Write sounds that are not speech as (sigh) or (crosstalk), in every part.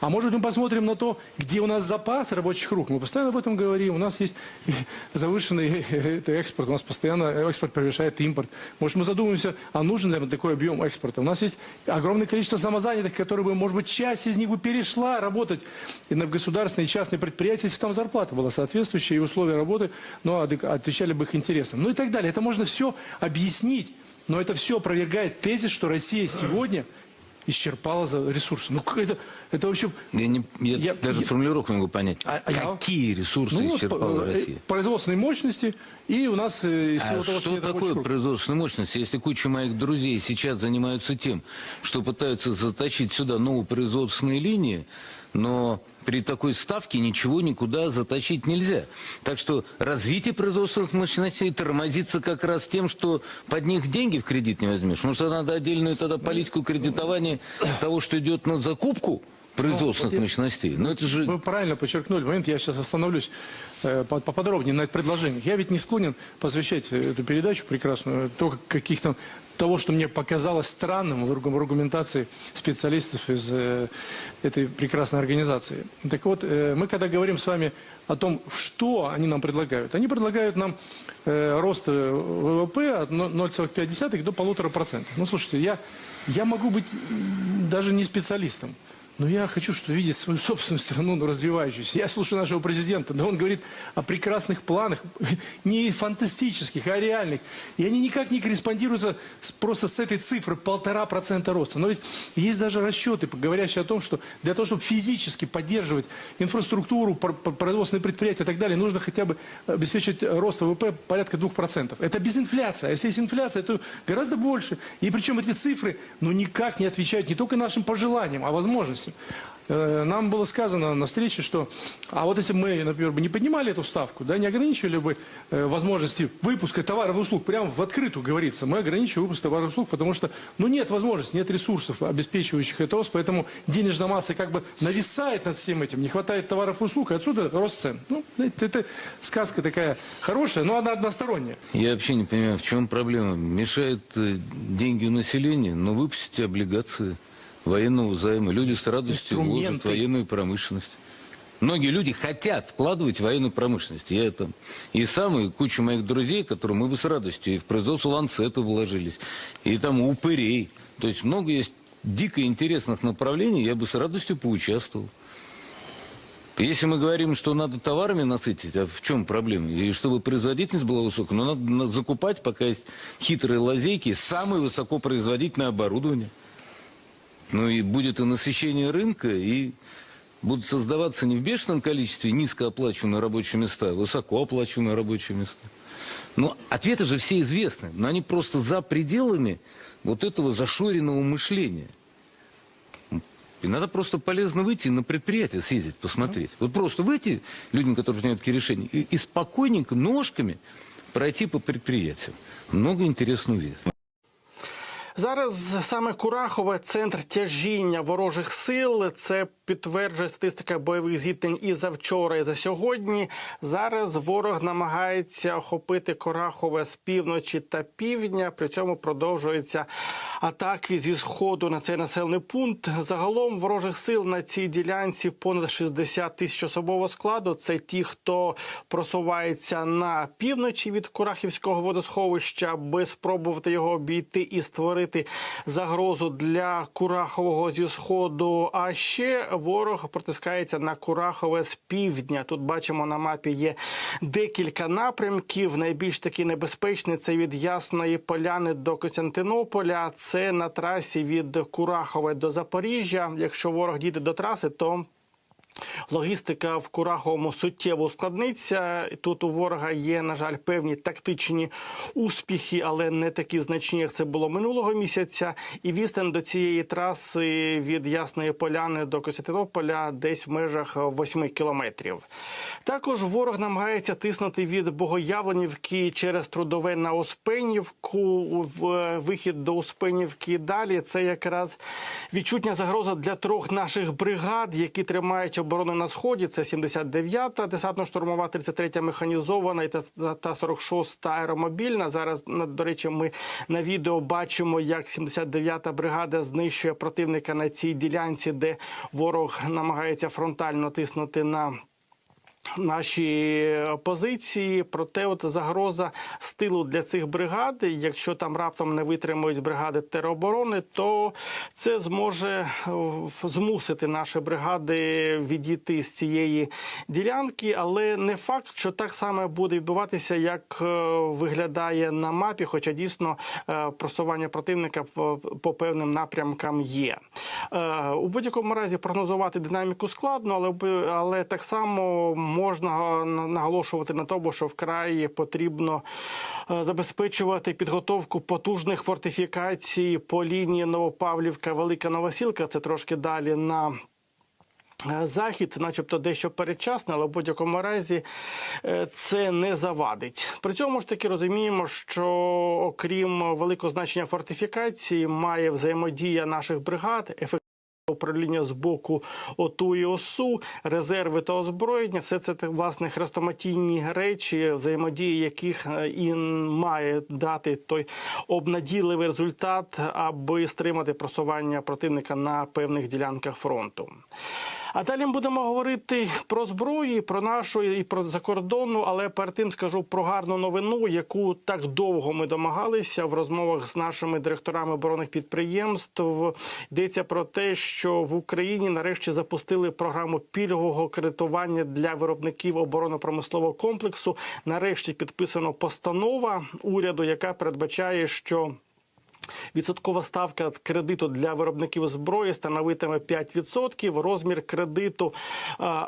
А может мы посмотрим на то, где у нас запас рабочих рук. Мы постоянно об этом говорим. У нас есть (laughs) завышенный это экспорт. У нас постоянно экспорт превышает импорт. Может мы задумаемся, а нужен ли нам такой объем экспорта. У нас есть огромное количество самозанятых, которые бы, может быть, часть из них бы перешла работать на государственные и частные предприятия, если бы там зарплата была соответствующая и условия работы, но адек- отвечали бы их интересам. Ну и так далее. Это можно все объяснить. Но это все опровергает тезис, что Россия сегодня исчерпала за ресурсы. Ну, как это, это вообще... Я, не, я, Я- даже я- формулировку не могу понять. А- а я- Какие ресурсы Ну, вот, исчерпала э, Россия? производственные мощности, и у нас э, из А силы того, что что нет рабочих такое рук. производственная мощность, если куча моих друзей сейчас занимаются тем, что пытаются заточить сюда новые производственные линии, но при такой ставке ничего никуда заточить нельзя. Так что развитие производственных мощностей тормозится как раз тем, что под них деньги в кредит не возьмешь. Может, надо отдельную тогда политику кредитования того, что идет на закупку производственных я- мощностей. Но это же Вы правильно подчеркнули. Момент, я сейчас остановлюсь э, по- поподробнее на предложениях. Я ведь не склонен посвящать э, эту передачу прекрасную только каких-то того, что мне показалось странным в аргу- в аргументации специалистов из э, этой прекрасной организации. Так вот, э, мы когда говорим с вами о том, что они нам предлагают, они предлагают нам э, рост э, ВВП от но- 0,5 до 1,5%. Ну, слушайте, я, я могу быть м, даже не специалистом. Но я хочу, что видеть свою собственную страну ну, развивающуюся. Я слушаю нашего президента, да он говорит о прекрасных планах, (laughs) не фантастических, а реальных. И они никак не корреспондируются с- просто с этой цифрой полтора процента роста. Но ведь есть даже расчеты, говорящие о том, что для того, чтобы физически поддерживать инфраструктуру, пр- пр- производственные предприятия и так далее, нужно хотя бы обеспечить рост ВВП порядка 2%. Это без инфляции. А если есть инфляция, то гораздо больше. И причем эти цифры ну, никак не отвечают не только нашим пожеланиям, а возможностям. Э, Нам было сказано на встрече, что а вот если бы мы, например, не поднимали эту ставку, да, не ограничивали бы э, возможности выпуска товаров и услуг, прямо в открытую говорится, мы ограничиваем выпуск товаров и услуг, потому что ну, нет возможности, нет ресурсов, обеспечивающих это рост, поэтому денежная масса как бы нависает над всем этим, не хватает товаров и услуг, и отсюда рост цен. Ну, это, это сказка такая хорошая, но она односторонняя. Я вообще не понимаю, в чем проблема. Мешает э, деньги у населения, но выпустите облигации военного займа. Люди с радостью вложат военную промышленность. Многие люди хотят вкладывать в военную промышленность. Я это и сам, и куча моих друзей, которые мы бы с радостью и в производство ланцета вложились, и там упырей. То есть много есть дико интересных направлений, я бы с радостью поучаствовал. Если мы говорим, что надо товарами насытить, а в чем проблема? И чтобы производительность была высокая, но надо на- закупать, пока есть хитрые лазейки, самое высокопроизводительное оборудование. Ну и будет и насыщение рынка, и будут создаваться не в бешеном количестве низкооплачиваемые рабочие места, а высокооплачиваемые рабочие места. Ну, ответы же все известны, но они просто за пределами вот этого зашоренного мышления. И надо просто полезно выйти на предприятие, съездить, посмотреть. Вот просто выйти людям, которые принимают такие решения, и, и спокойненько ножками пройти по предприятиям. Много интересного увидеть. Зараз саме Курахове центр тяжіння ворожих сил. Це підтверджує статистика бойових зіткнень і за вчора, і за сьогодні. Зараз ворог намагається охопити Курахове з півночі та півдня. При цьому продовжуються атаки зі сходу на цей населений пункт. Загалом ворожих сил на цій ділянці понад 60 тисяч особового складу. Це ті, хто просувається на півночі від Курахівського водосховища, аби спробувати його обійти і створити загрозу для Курахового зі сходу. А ще ворог протискається на Курахове з півдня. Тут бачимо на мапі є декілька напрямків. Найбільш такі небезпечні це від Ясної Поляни до Костянтинополя. Це на трасі від Курахове до Запоріжжя. Якщо ворог дійде до траси, то Логістика в Кураховому суттєво ускладниться. Тут у ворога є, на жаль, певні тактичні успіхи, але не такі значні, як це було минулого місяця. І відстань до цієї траси від Ясної Поляни до Костянтинополя десь в межах 8 кілометрів. Також ворог намагається тиснути від Богоявленівки через трудове на Оспенівку. В вихід до Успенівки далі. Це якраз відчутня загроза для трьох наших бригад, які тримають оборону оборони на сході. Це 79-та десантно-штурмова, 33-та механізована і та та 46-та аеромобільна. Зараз до речі, ми на відео бачимо, як 79-та бригада знищує противника на цій ділянці, де ворог намагається фронтально тиснути на наші позиції. Проте, от загроза з тилу для цих бригад, якщо там раптом не витримують бригади тероборони, то це зможе е, змусити наші бригади відійти з цієї ділянки, але не факт, що так само буде відбуватися, як е, виглядає на мапі, хоча дійсно е, просування противника по, певним напрямкам є. У будь-якому разі прогнозувати динаміку складно, але але так само можна наголошувати на тому, що вкрай потрібно е, забезпечувати підготовку потужних фортифікацій по лінії Новопавлівка, Велика Новосілка. Це трошки далі на. Е, Захід, начебто, дещо передчасно, але в будь-якому разі е, це не завадить. При цьому ж таки розуміємо, що окрім великого значення фортифікації, має взаємодія наших бригад, ефективне управління з боку ОТУ і ОСУ, резерви та озброєння. Все це власне хрестоматійні речі, взаємодії яких е, і має дати той обнадійливий результат, аби стримати просування противника на певних ділянках фронту. А далі ми будемо говорити про зброю, про нашу і про закордонну, але перед тим скажу про гарну новину, яку так довго ми домагалися в розмовах з нашими директорами оборонних підприємств. Йдеться про те, що в Україні нарешті запустили програму пільгового кредитування для виробників оборонно-промислового комплексу. Нарешті підписано постанова уряду, яка передбачає, що Відсоткова ставка кредиту для виробників зброї становитиме 5%. Розмір кредиту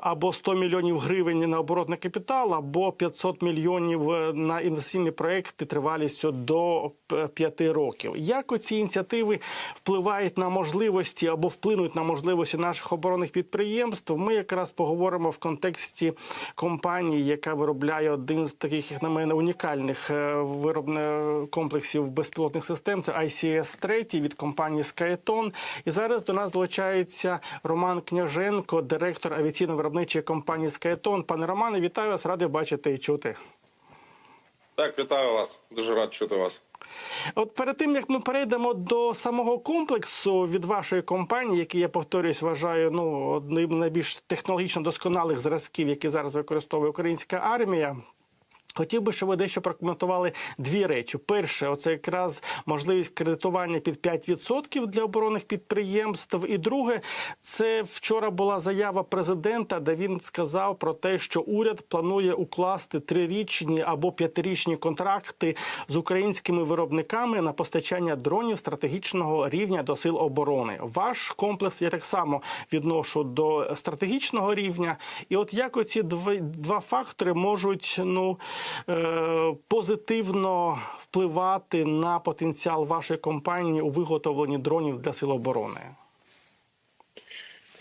або 100 мільйонів гривень на оборотний капітал, або 500 мільйонів е, на інвестиційні проекти тривалістю до 5 років. Як оці ініціативи впливають на можливості або вплинуть на можливості наших оборонних підприємств? Ми якраз поговоримо в контексті компанії, яка виробляє один з таких, як на мене, унікальних е, виробних комплексів безпілотних систем. Це ICS-3 від компанії Skyton. І зараз до нас долучається Роман Княженко, директор авіаційно-виробничої компанії Skyton. Пане Романе, вітаю вас, радий бачити і чути. Так, вітаю вас. Дуже рад чути вас. От перед тим як ми перейдемо до самого комплексу від вашої компанії, який я повторюсь, вважаю ну одним з найбільш технологічно досконалих зразків, які зараз використовує українська армія. Хотів би, щоб ви дещо прокоментували дві речі. Перше, оце якраз можливість кредитування під 5% для оборонних підприємств. І друге, це вчора була заява президента, де він сказав про те, що уряд планує укласти трирічні або п'ятирічні контракти з українськими виробниками на постачання дронів стратегічного рівня до сил оборони. Ваш комплекс я так само відношу до стратегічного рівня. І от як оці два, два фактори можуть ну позитивно впливати на потенціал вашої компанії у виготовленні дронів для сил оборони?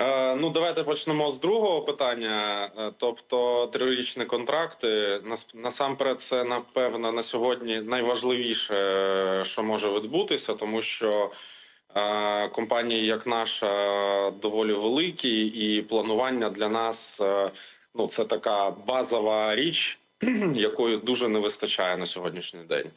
Е, ну, давайте почнемо з другого питання. Е, Тобто, трирічні контракти. Насамперед, це напевно на сьогодні найважливіше, е, що може відбутися, тому що е, компанії, як наша, доволі великі, і планування для нас е, ну, це така базова річ, (clears throat) якої дуже не вистачає на сьогоднішній день.